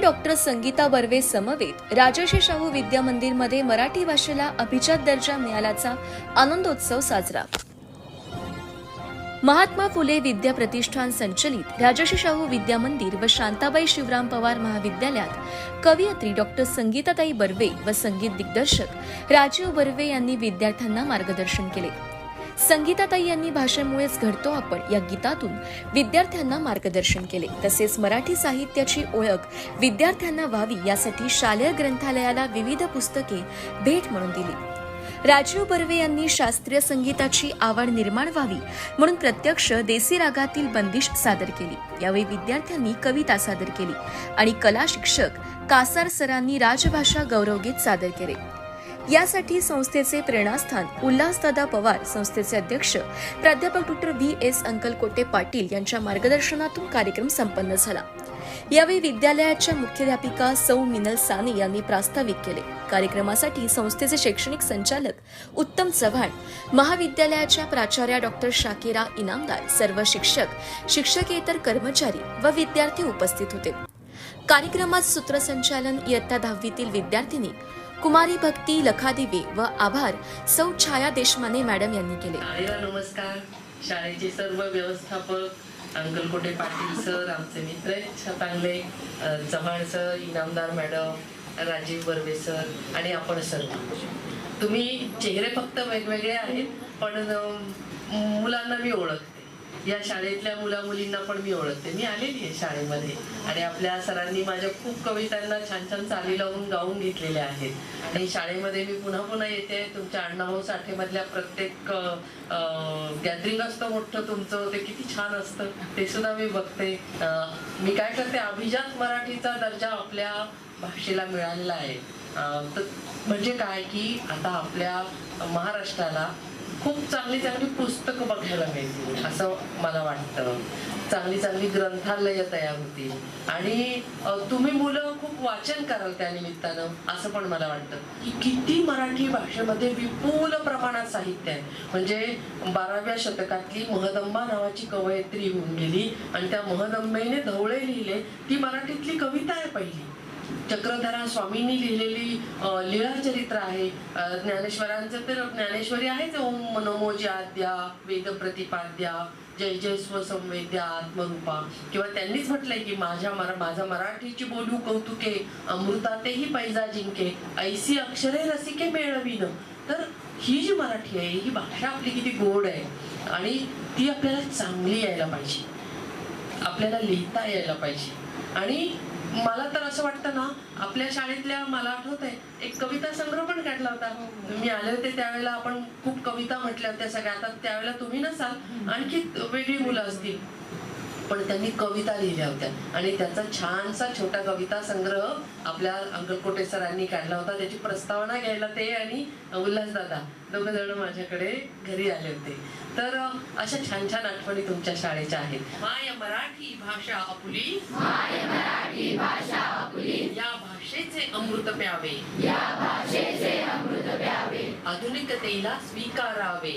Doctor Sangeeta Barve समवेत राजर्षी शाहू विद्या मंदिरमध्ये मराठी भाषेला अभिजात दर्जा मिळाल्याचा आनंदोत्सव साजरा. महात्मा फुले विद्या प्रतिष्ठान संचलित राजर्षी शाहू विद्या मंदिर व शांताबाई शिवराम पवार महाविद्यालयात कवयित्री डॉक्टर संगीताताई बर्वे व संगीत दिग्दर्शक राजीव बर्वे यांनी विद्यार्थ्यांना मार्गदर्शन केले. संगीताताई यांनी भाषेमुळेच घडतो आपण या गीतातून. विद्यार्थ्यांना मार्गदर्शन केले. तसेच मराठी साहित्याची ओळख विद्यार्थ्यांना व्हावी यासाठी शालेय ग्रंथालयाला विविध पुस्तके भेट म्हणून दिली. राजीव बर्वे यांनी शास्त्रीय संगीताची आवड निर्माण व्हावी म्हणून प्रत्यक्ष देसी रागातील बंदिश सादर केली. यावेळी विद्यार्थ्यांनी कविता सादर केली आणि कला शिक्षक कासार सरांनी राजभाषा गौरवगीत सादर केले. यासाठी संस्थेचे प्रेरणास्थान उल्हासदादा पवार संस्थेचे अध्यक्ष प्राध्यापक doctor V S Ankalkote Patil यांच्या मार्गदर्शनातून कार्यक्रम संपन्न झाला. यावेळी विद्यालयाच्या मुख्याध्यापिका सौ मिनल साने यांनी प्रास्ताविक केले. कार्यक्रमासाठी संस्थेचे शैक्षणिक संचालक उत्तम चव्हाण महाविद्यालयाच्या प्राचार्या डॉक्टर शाकिरा इनामदार सर्व शिक्षक शिक्षकेतर कर्मचारी व विद्यार्थी उपस्थित होते. कार्यक्रमात सूत्रसंचालन इयत्ता दहावीतील विद्यार्थिनी कुमारी भक्ती लखादेवी व आभार सौ छाया देशमाने मॅडम यांनी केले. नमस्कार. शाळेचे सर्व व्यवस्थापक अंकलकोटे पाटील सर आमचे मित्र चांगले Chavan sir Inamdar madam Rajiv Barve sir आणि आपण सर्व. तुम्ही चेहरे फक्त वेगवेगळे आहेत पण मुलांना मी ओळखते. या शाळेतल्या मुला मुलींना पण मी ओळखते. मी आलेली आहे शाळेमध्ये. आणि आपल्या सरांनी माझ्या खूप कवितांना छान छान चाली लावून गाऊन घेतलेल्या आहेत. आणि शाळेमध्ये मी पुन्हा पुन्हा येते. तुमच्या अण्णाभाऊ साठेमधल्या प्रत्येक गॅदरिंग असतं मोठं तुमचं. ते किती छान असतं. ते सुद्धा मी बघते. मी काय करते? अभिजात मराठीचा दर्जा आपल्या भाषेला मिळालेला आहे. तर म्हणजे काय की आता आपल्या महाराष्ट्राला खूप चांगली चांगली पुस्तकं बघायला मिळतील असं मला वाटतं. चांगली चांगली ग्रंथालय तयार होतील. आणि तुम्ही मुलं खूप वाचन कराल त्या निमित्तानं असं पण मला वाटतं. की किती मराठी भाषेमध्ये विपुल प्रमाणात साहित्य आहे. म्हणजे बाराव्या शतकातली महदंबा नावाची कवयित्री होऊन गेली आणि त्या महदंबेने धवळे लिहिले ती मराठीतली कविता आहे पहिली. चक्रधरा स्वामींनी लिहिलेली लीळा चरित्र आहे. ज्ञानेश्वरांचं तर ज्ञानेश्वरी आहेच. ओम मनोमोजी आद्या वेद प्रतिपाद्या जय जय स्वसंवेद्या आत्मरूपा. किंवा त्यांनीच म्हटलंय की माझ्या मरा माझा मराठीची बोलू कौतुके अमृतातेही पैजा जिंके ऐसी अक्षरे रसिके मेळवीन. तर ही जी मराठी आहे ही भाषा आपली किती गोड आहे. आणि ती आपल्याला चांगली यायला पाहिजे. आपल्याला लिहिता यायला पाहिजे. आणि मला तर असं वाटतं ना आपल्या शाळेतल्या मला आठवत आहे एक कविता संग्रह पण काढला होता. मी आले होते त्यावेळेला आपण खूप कविता म्हटल्या होत्या सगळ्या. आता त्यावेळेला तुम्ही नसाल आणखी वेगळी मुलं असतील. पण त्यांनी कविता लिहिल्या होत्या. आणि त्याचा छानसा छोटा कविता संग्रह आपल्या अंकलकोटे सरांनी काढला होता. त्याची प्रस्तावना घ्यायला ते आणि उल्हासदादा दोघ जण माझ्याकडे घरी आले होते. तर अशा छान छान आठवणी तुमच्या शाळेच्या आहेत. माय मराठी भाषा आपुली. या भाषेचे अमृत प्यावे. आधुनिकतेला स्वीकारावे.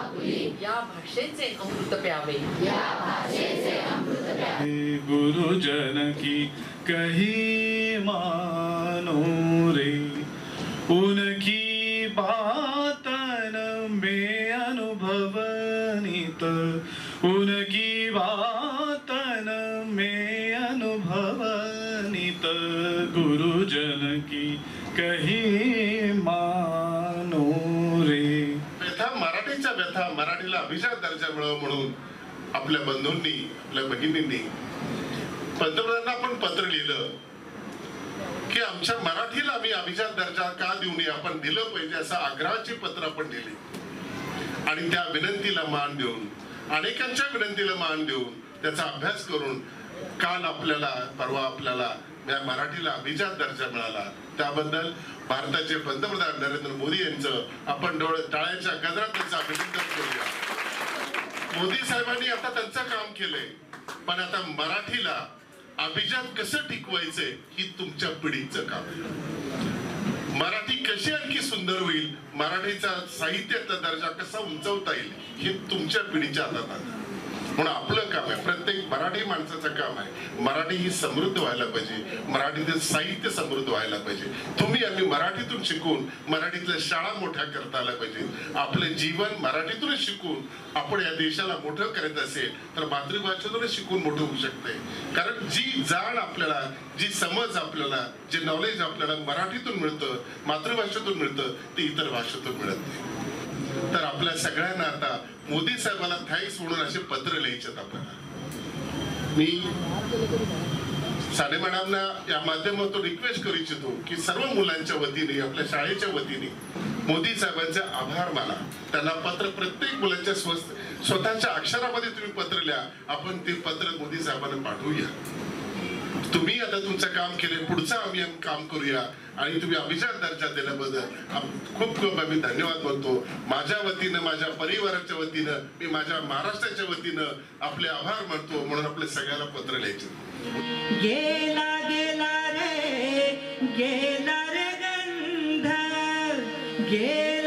भाषेचे अमृत प्यावे. गुरुजन की कही मानो रे उनकी बातन में अनुभवनित उनकी बातन में अनुभवनित गुरुजन की कही मराठीला अभिजात दर्जा मिळावा म्हणून आपल्या बंधूंनी आपल्या भगिनींनी पंतप्रधानांना आपण पत्र लिहिलं की आमच्या मराठीला आम्ही अभिजात दर्जा का देऊ नये? आपण दिलं पाहिजे असं आग्रहाची पत्र आपण लिहिली आणि त्या विनंतीला मान देऊन अनेकांच्या विनंतीला मान देऊन त्याचा अभ्यास करून काल आपल्याला परवा आपल्याला या मराठीला अभिजात दर्जा मिळाला. त्याबद्दल भारताचे पंतप्रधान नरेंद्र मोदी यांचं आपण डोळे टाळ्याच्या गजरात त्यांचं अभिनंदन करूया. मोदी साहेबांनी आता त्यांचं काम केलंय. पण आता मराठीला अभिजात कसं टिकवायचंय ही तुमच्या पिढीचं काम आहे. मराठी कशी आणखी सुंदर होईल? मराठीचा साहित्याचा दर्जा कसा उंचवता येईल हे तुमच्या पिढीच्या हातात आहे. म्हणून आपलं काम आहे प्रत्येक मराठी माणसाचं काम आहे. मराठी ही समृद्ध व्हायला पाहिजे. मराठीचं साहित्य समृद्ध व्हायला पाहिजे. तुम्ही आम्ही मराठीतून शिकून मराठीतल्या शाळा मोठ्या करता आल्या पाहिजे आपलं जीवन मराठीतूनच शिकून आपण या देशाला मोठं करत असेल तर मातृभाषेतूनच शिकून मोठं होऊ शकते कारण जी जाण आपल्याला जी समज आपल्याला जे नॉलेज आपल्याला मराठीतून मिळतं मातृभाषेतून मिळतं ते इतर भाषेतून मिळत नाही. तर आपल्या सगळ्यांना आता मोदी साहेबांना थँक्स म्हणून असे पत्र लिहायचे आपल्याला. मी साडे मॅडमना या माध्यमातून रिक्वेस्ट करू इच्छितो की सर्व मुलांच्या वतीने आपल्या शाळेच्या वतीने मोदी साहेबांचे आभार माना. त्यांना पत्र प्रत्येक मुलांच्या स्वस्त स्वतःच्या अक्षरामध्ये तुम्ही पत्र लिहा. आपण ते पत्र मोदी साहेबांना पाठवूया. तुम्ही आता तुमचं काम केले पुढचं आम्ही काम करूया. आणि तुम्ही अभिजात दर्जा दिल्याबद्दल खूप खूप आम्ही धन्यवाद म्हणतो. माझ्या वतीनं माझ्या परिवाराच्या वतीनं मी माझ्या महाराष्ट्राच्या वतीनं आपले आभार मानतो. म्हणून आपले सगळ्याला पत्र लिहायचे. गेला गेला रे गेला रे गंध गेला